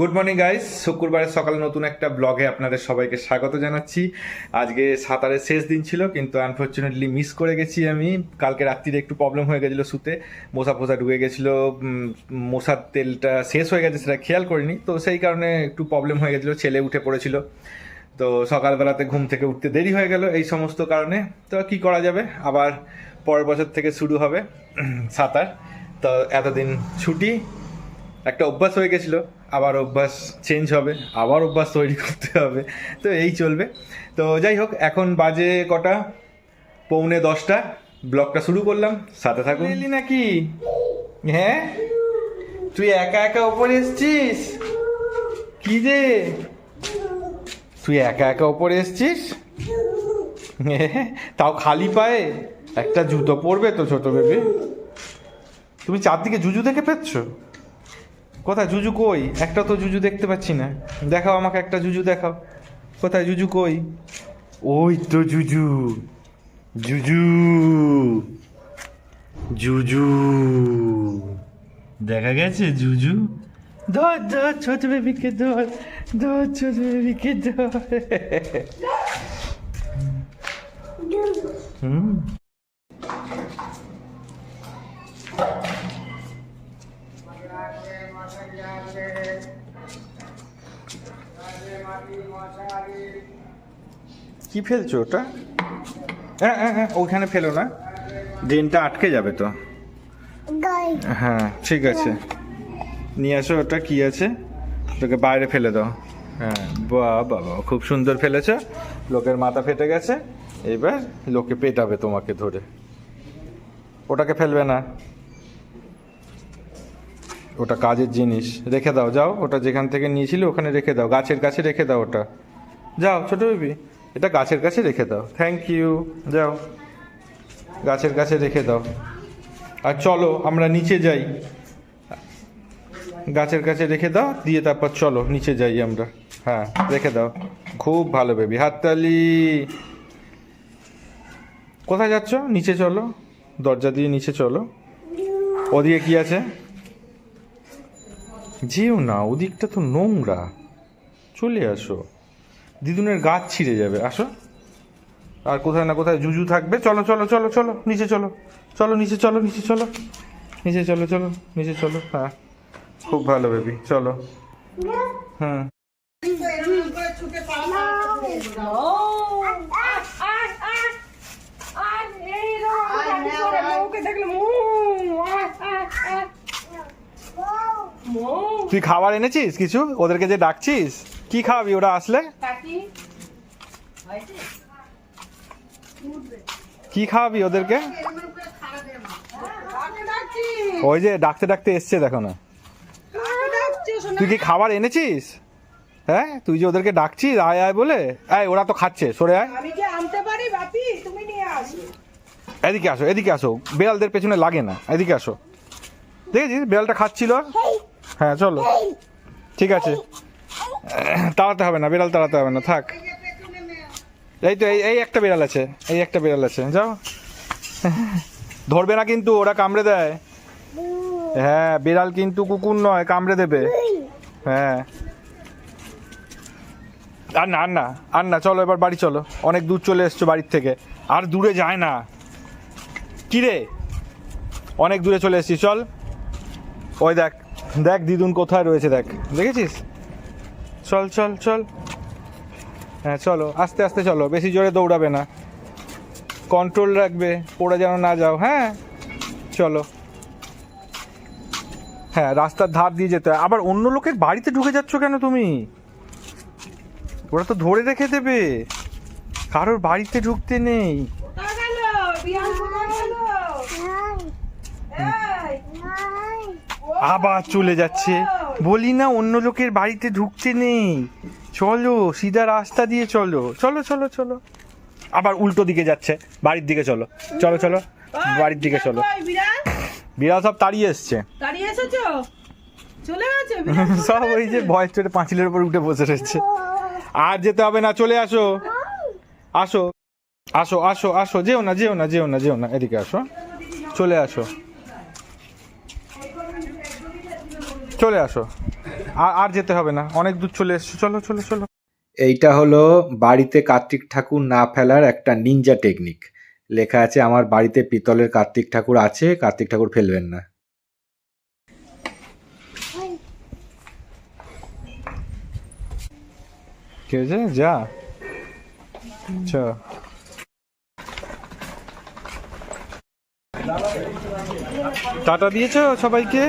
Good morning guys শুক্রবারের সকালে নতুন একটা ব্লগে আপনাদের সবাইকে স্বাগত জানাচ্ছি। আজকে সাঁতারের শেষ দিন ছিল, কিন্তু আনফর্চুনেটলি মিস করে গেছি আমি। কালকে রাত্রিরে একটু প্রবলেম হয়ে গেছিল শুতে। মশা ফোসা ঢুকে গেছিল মশার তেলটা শেষ হয়ে গেছে সেটা খেয়াল করিনি। তো সেই কারণে একটু প্রবলেম হয়ে গেছিল, ছেলে উঠে পড়েছিল। তো সকালবেলাতে ঘুম থেকে উঠতে দেরি হয়ে গেল এই সমস্ত কারণে। তো কি করা যাবে? আবার পরের বছর থেকে শুরু হবে সাঁতার। তো এতদিন ছুটি, একটা অভ্যাস হয়ে গেছিল। আবার অভ্যাস চেঞ্জ হবে আবার অভ্যাস তৈরি করতে হবে তো এই চলবে। তো যাই হোক এখন বাজে কটা? পৌনে দশটা। ব্লগটা শুরু করলাম সাথে থাকুন। এলি নাকি? হ্যাঁ? তুই একা একা ওপরে এসছিস? কি রে তুই একা একা ওপরে এসছিস? তাও খালি পায়ে? একটা জুতো পরবে তো ছোট বেবি। তুমি চারদিকে জুজু দেখে পেয়েছ কোথায় জুজু কই? একটা তো জুজু দেখতে পাচ্ছি না। দেখাও আমাকে একটা জুজু দেখাও। কোথায় জুজু কই? ওই তো জুজু। জুজু। জুজু। দেখা গেছে জুজু? ধর ধর, ছোট বেবিকে ধর ধর, ছোট বেবিকে ধর। হুম। কি ফেলছো ওটা? হ্যাঁ হ্যাঁ হ্যাঁ ওইখানে ফেলো না। ড্রেনটা আটকে যাবে তো। হ্যাঁ ঠিক আছে। নিয়ে আসো ওটা কি আছে? ওটাকে বাইরে ফেলে দাও। হ্যাঁ বা বাবা খুব সুন্দর ফেলেছ। লোকের মাথা ফেটে গেছে। এবার লোকে পেটাবে তোমাকে ধরে। ওটাকে ফেলবে না। ওটা কাজের জিনিস। রেখে দাও, যাও, ওটা যেখান থেকে নিয়েছিলে ওখানে রেখে দাও, গাছের কাছে রেখে দাও ওটা। যাও, ছোট বেবি, এটা গাছের কাছে রেখে দাও। থ্যাংক ইউ যাও। গাছের কাছে রেখে দাও। আর চলো, আমরা নিচে যাই। গাছের কাছে রেখে দাও, দিয়ে তারপর চলো, নিচে যাই আমরা। হ্যাঁ রেখে দাও। খুব ভালো বেবি, হাততালি। কোথায় যাচ্ছ? নিচে চলো। দরজা দিয়ে নিচে চলো। ওদিকে কি আছে? যেও না ওদিকটা তো নোংরা। চলে আসো। দিদুনের গাছ ছিঁড়ে যাবে আসো। আর কোথায় না কোথায় জুজু থাকবে চলো চলো চলো চলো নিচে চলো। চলো নিচে চলো নিচে চলো। নিচে চলো চলো নিচে চলো হ্যাঁ। খুব ভালো বেবি চলো। হুম। তুই খাবার এনেছিস কিছু? ওদেরকে যে ডাকছিস? কি খাওয়াবি ওরা আসলে? কি খাওয়াবি ওদেরকে? ওই যে ডাকতে ডাকতে এসছে দেখো না। তুই কি খাবার এনেছিস? হ্যাঁ? তুই যে ওদেরকে ডাকছিস আয় আয় বলে? আয় ওরা তো খাচ্ছে সরে আয়। আমি কি আনতে পারি বাপি তুমি নিয়ে আসো। এদিকে আসো এদিকে আসো। বেড়ালদের পেছনে লাগে না। এদিকে আসো। দেখেছিস? বেড়ালটা খাচ্ছিল। হ্যাঁ চলো। ঠিক আছে। তাড়াতে হবে না, বিড়াল তাড়াতে হবে না, থাক। এই তো, এই এই একটা বিড়াল আছে, এই একটা বেড়াল আছে, যাও। ধরবে না কিন্তু, ওরা কামড়ে দেয়। হ্যাঁ বিড়াল কিন্তু কুকুর নয়, কামড়ে দেবে। হ্যাঁ। আর না আর না আর না, চলো, এবার বাড়ি চলো। অনেক দূর চলে এসছো বাড়ির থেকে। আর দূরে যায় না। কি রে অনেক দূরে চলে এসেছি চল। ওই দেখ দেখ, দিদুন কোথায় রয়েছে, দেখ। দেখেছিস? চল চল চল। হ্যাঁ চলো, আস্তে আস্তে চলো, বেশি জোরে দৌড়াবে না। কন্ট্রোল রাখবে, পড়ে যেন না যাও হ্যাঁ? চলো। হ্যাঁ রাস্তার ধার দিয়ে যেতে হয়। আবার অন্য লোকের বাড়িতে ঢুকে যাচ্ছ কেন তুমি? ওরা তো ধরে রেখে দেবে। কারোর বাড়িতে ঢুকতে নেই গেল বিয়ান কোথায় গেল এই, ও, আবার চলে যাচ্ছে। বলি না অন্য লোকের বাড়িতে ঢুকতে নেই। চলো সিধা রাস্তা দিয়ে চলো। চলো চলো চলো। আবার উল্টো দিকে যাচ্ছে বাড়ির দিকে চলো। চলো চলো বাড়ির দিকে চলো। বিড়াল। সব তাড়িয়ে এসছে। দাঁড়িয়ে এসেছ? চলে গেছে সব ওই যে ভয় চড়ে পাঁচিলের উপর উঠে বসে রয়েছে। আর যেতে হবে না চলে আসো। আসো। আসো আসো আসো। যেও না যেও না যেও না যেও না। এদিকে আসো। চলে আসো। চলে আসো। আর আর যেতে হবে না। অনেক দূর চলে এসছো। চলো চলো চলো। এইটা হলো বাড়িতে কার্তিক ঠাকুর না ফেলার একটা নিনজা টেকনিক লেখা আছে আমার বাড়িতে পিতলের কার্তিক ঠাকুর আছে কার্তিক ঠাকুর ফেলবেন না। কে যে? যা। আচ্ছা টাটা দিয়েছ সবাইকে?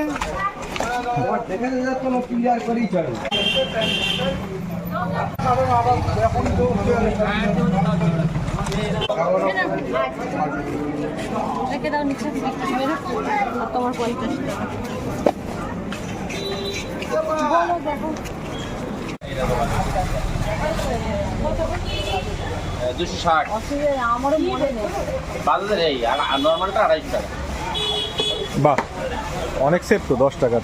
দুশো ষাট। বাজারের এই নর্মালটা আড়াইশো টাকা। বাহ অনেক সেভ তো দশ টাকার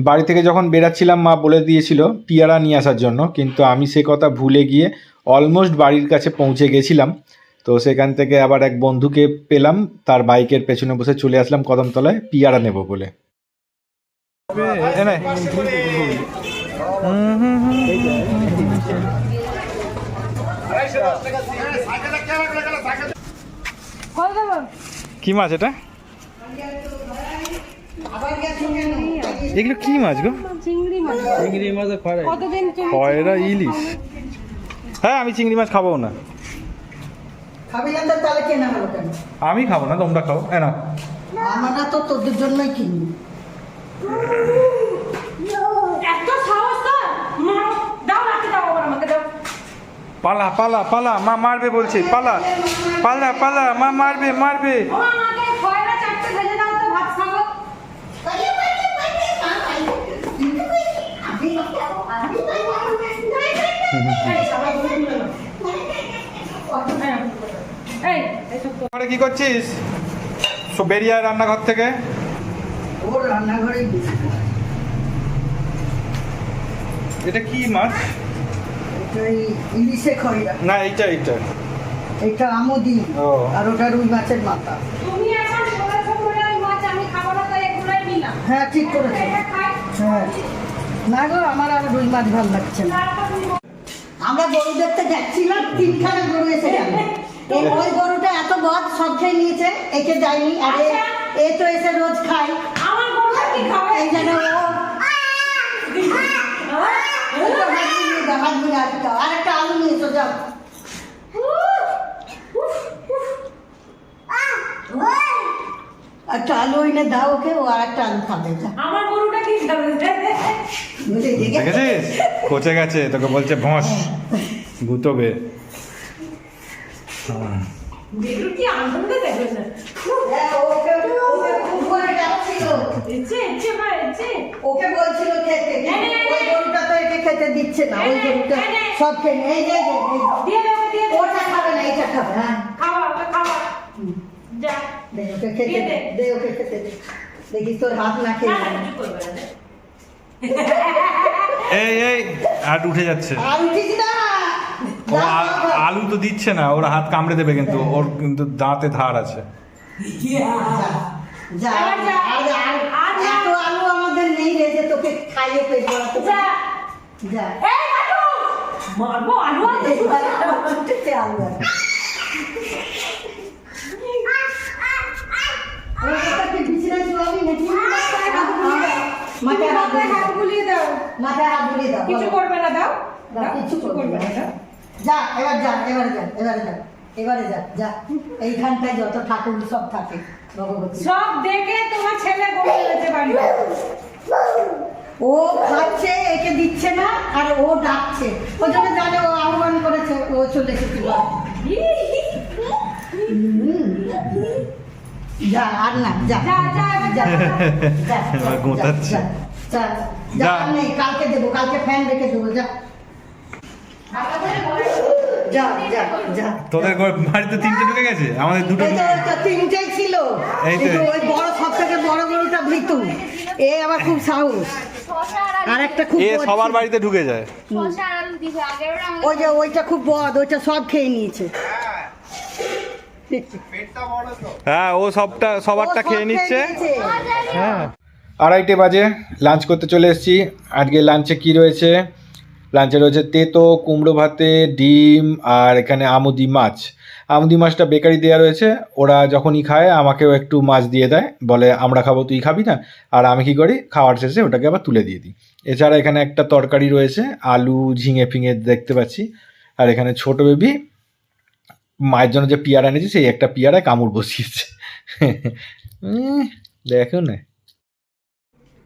বাড়ি থেকে যখন বেরাচ্ছিলাম মা বলে দিয়েছিল পিয়ারা নিয়ে আসার জন্য কিন্তু আমি সে কথা ভুলে গিয়ে অলমোস্ট বাড়ির কাছে পৌঁছে গেছিলাম তো সেখান থেকে আবার এক বন্ধুকে পেলাম তার বাইকের পেছনে বসে চলে আসলাম কদমতলায় পিয়ারা নেব বলে কি মাছ এটা এগুলো কি মাছ গো? চিংড়ি মাছ। কতদিন চিংড়ি- কয়রা ইলিশ। হ্যাঁ আমি চিংড়ি মাছ খাব না। আমি খাব না তোমরা খাও। হ্যাঁ না। আমরা তো তোদের জন্যই কিনি। এত সাহস তোর? মারো, দাও রাখতে দাও আবার আমাকে দাও। পালা পালা পালা মা মারবে বলছে পালা। পালা পালা মা মারবে মারবে ও আমাকে খয়রা চারটে ভেজে দাও তো ভাত খাব এই এসব তো ঘরে কি করছিস? সব বেরিয়ে রান্নাঘর থেকে। ওর রান্নাঘরেই এটা কি মাছ? এটা এই ইলিশে খয়রা না এইটা এইটা। এটা আমদি ও। আর ওটা রুই মাছের মাথা। তুমি এখন বলেছ বলে ওই মাছ আমি খাব না তাই এগুলোই নিলাম। হ্যাঁ ঠিক করেছে। হ্যাঁ। না গো আমার আর রুই মাছ ভালো লাগছে না। আমরা গরু দেখতে যাচ্ছিলাম তিনখানা গরু এসে গেল। এই ওই গরুটা এত বদ সব খেয়ে নিয়েছে একে যায়নি। আর এ- এ তো এসে রোজ খায়। আমার গরু কি খাবে? এই যেন ও। আর একটা আলু নিয়ে এসো যাও। একটা আলু এনে দাও ওকে ও আর একটা আলু খাবে যা আমার গরুটা কি খাবে দেখেছিস কোচে গেছে তোকে বলছে ভস গুতবে হ্যাঁ, ওকে বলছিল খেতে ওই গরুটা তো একে খেতে দিচ্ছে না ওই গরুটা সব খেয়ে এই যে ওটা খাবে না এটা খাবে হ্যাঁ খাওয়া খাওয়া যা দে ওকে খেতে দে দে ওকে খেতে দে দেখিস তোর হাত না খেয়ে না, কিছু করবে না এই এই হাত উঠে যাচ্ছে। আর উঠিস না ও আলু তো দিচ্ছে না ওর হাত কামড়ে দেবে কিন্তু ওর কিন্তু দাঁতে ধার আছে। যা এবার যা। আর আর আর যা। এত আলু আমাদের নেই রে যে তোকে খাইয়ে পেট ভরাতে যা। যা। এই মারবো আলু আলু আছে। ওর কথা কি বিছানায় শোয়াবি নাকি? মাথায় হাত বুলিয়ে দাও। মাথায় হাত বুলিয়ে দাও। কিছু করবে না দাও। দাও, দাও, কিছু করবে না দাও। যা এবার যা এবারে যা এবারে যা এবারে যা যা। এইখানটায় যত ঠাকুর সব থাকে ভগবতী। সব দেখে তোমার ছেলে বলে গেছে ও খাচ্ছে একে দিচ্ছে না আর ও ডাকছে। ও জন্য জানে ও আহ্বান করেছে ও চলে এসেছিল যা আর না যা যা, যা, যা যা, এবার যা, গোঁতাচ্ছে। যা, যা, যা, যা। আর নেই কালকে দেবো কালকে ফ্যান রেখে দেবো যা। যা যা যা। তোদের বাড়িতে তিনটে ঢুকে গেছে? আমাদের দুটো তিনটেই ছিল। এই ওই বড় সব থেকে বড় গরুটা ভীতু। এ আবার খুব সাহস। আর একটা খুব এ সবার বাড়িতে ঢুকে যায়। ওই যে ওইটা খুব বদ ওইটা সব খেয়ে নিয়েছে। হ্যাঁ ও সবটা সবারটা খেয়ে নিচ্ছে। হ্যাঁ। আড়াইটে বাজে লাঞ্চ করতে চলে এসেছি। আজকে লাঞ্চে কি রয়েছে? লাঞ্চে রয়েছে তেতো কুমড়ো ভাতে ডিম আর এখানে আমুদি মাছ। আমুদি মাছটা বেকারি দেওয়া রয়েছে। ওরা যখনই খায় আমাকেও একটু মাছ দিয়ে দেয়। বলে আমরা খাব তুই খাবি না? আর আমি কি করি? খাওয়ার শেষে ওটাকে আবার তুলে দিয়ে দিই। এছাড়া এখানে একটা তরকারি রয়েছে আলু ঝিঙে ফিঙে দেখতে পাচ্ছি। আর এখানে ছোট বেবি মায়ের জন্য যে পিয়ারা এনেছি, সেই একটা পিয়ারায় কামড় বসিয়েছে। দেখো না।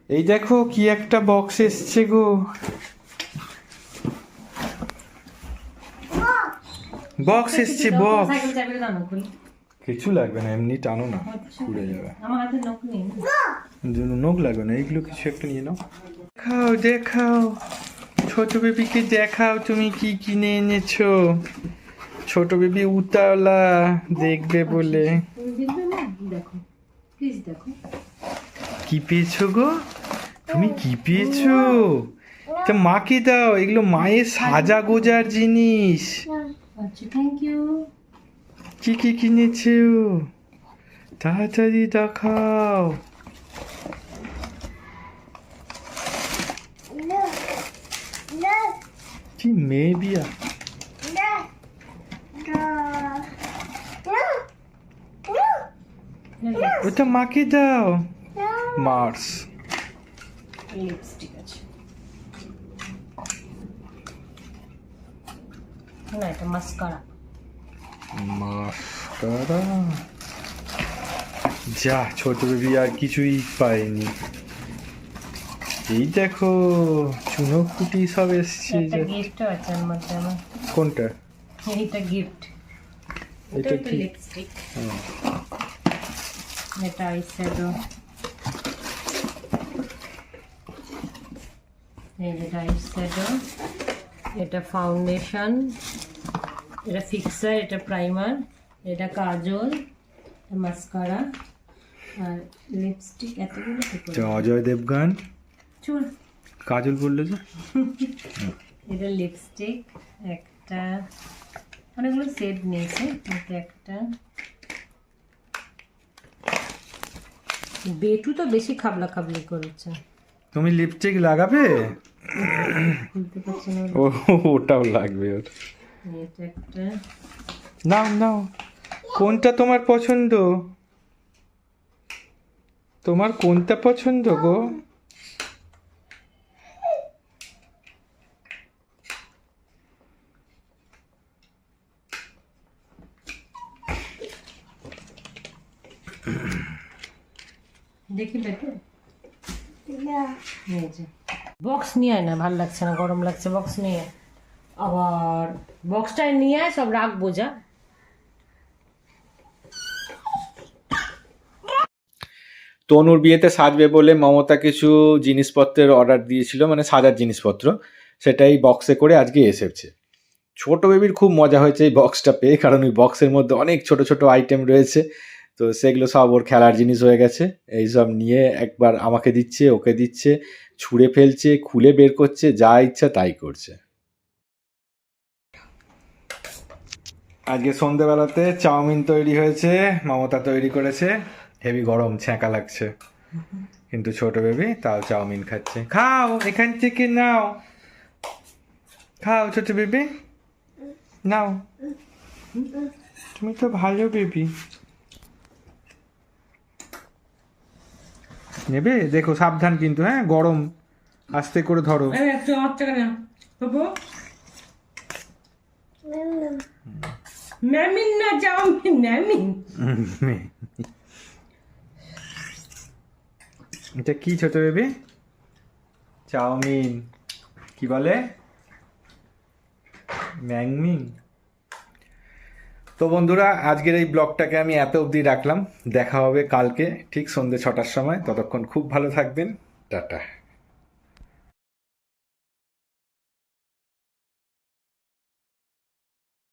এই দেখো কি একটা বক্স এসছে গো। বক্স এসছে বক্স। কিছু লাগবে না, এমনি টানো না ঘুরে যাবে। নখ লাগবে না, এইগুলো কিছু একটা নিয়ে নাও। দেখাও দেখাও। ছোট বেবিকে দেখাও তুমি কি কিনে এনেছো। ছোট বেবি উতাওলা দেখবে বলে। কি পেয়েছ গো? তুমি কি পেয়েছ? তা মাকে দাও, এগুলো মায়ের সাজা গোজার জিনিস। কি কি কিনেছো? তাড়াতাড়ি দেখাও। কি মেয়ে বিয়া? ওটা মাকে দাও। মার্স লিপস্টিক আছে। না এটা মাস্কারা মাস্কারা যা ছোট বেবি আর কিছুই পাইনি। এই দেখো চুনোপুটি সব এসছে একটা আছে মধ্যে আমার কোনটা? এইটা গিফট এটা লিপস্টিক এটা যেটা আই শ্যাডো এটা ফাউন্ডেশন এটা ফিক্সার এটা প্রাইমার এটা কাজল মাস্কারা আর লিপস্টিক এতগুলো অজয় দেবগান। চুল। কাজল বলল যে? এটা লিপস্টিক একটা অনেকগুলো সেট নিয়েছে কিন্তু একটা বেটু তো বেশি খাবলা খাবলি করেছে। তুমি লিপস্টিক লাগাবে? ও ওটাও লাগবে ওর নাও নাও। কোনটা তোমার পছন্দ? তোমার কোনটা পছন্দ গো? দেখি বেটু বক্স নিয়ে আয় না ভালো লাগছে না গরম লাগছে বক্স নিয়ে আয়। আবার বক্সটায় নিয়ে আয় সব রাখব যা। তনুর বিয়েতে সাজবে বলে মমতা কিছু জিনিসপত্রের অর্ডার দিয়েছিল মানে সাজার জিনিসপত্র সেটাই বক্সে করে আজকে এসেছে। ছোট বেবির খুব মজা হয়েছে এই বক্সটা পেয়ে কারণ ওই বক্সের মধ্যে অনেক ছোট ছোট আইটেম রয়েছে। তো সেগুলো সব ওর খেলার জিনিস হয়ে গেছে। এই সব নিয়ে একবার আমাকে দিচ্ছে, ওকে দিচ্ছে, ছুঁড়ে ফেলছে, খুলে বের করছে, যা ইচ্ছা তাই করছে। আজকে সন্ধেবেলাতে চাউমিন তৈরি হয়েছে, মমতা তৈরি করেছে। হেভি গরম, ছ্যাঁকা লাগছে। কিন্তু ছোট বেবি তাও চাউমিন খাচ্ছে। খাও, এখান থেকে নাও। খাও ছোট বেবি। নাও। তুমি তো ভালো বেবি। নেবে? দেখো সাবধান কিন্তু হ্যাঁ? গরম। আস্তে করে ধরো। ম্যামিন না ম্যামিন। এটা কি ছোট বেবি? চাউমিন। কি বলে? ম্যাংমিং তো বন্ধুরা, আজকের এই ব্লগটাকে আমি এত অবধি রাখলাম। দেখা হবে কালকে, ঠিক সন্ধ্যে ছটার সময়। ততক্ষণ খুব ভালো থাকবেন। টাটা।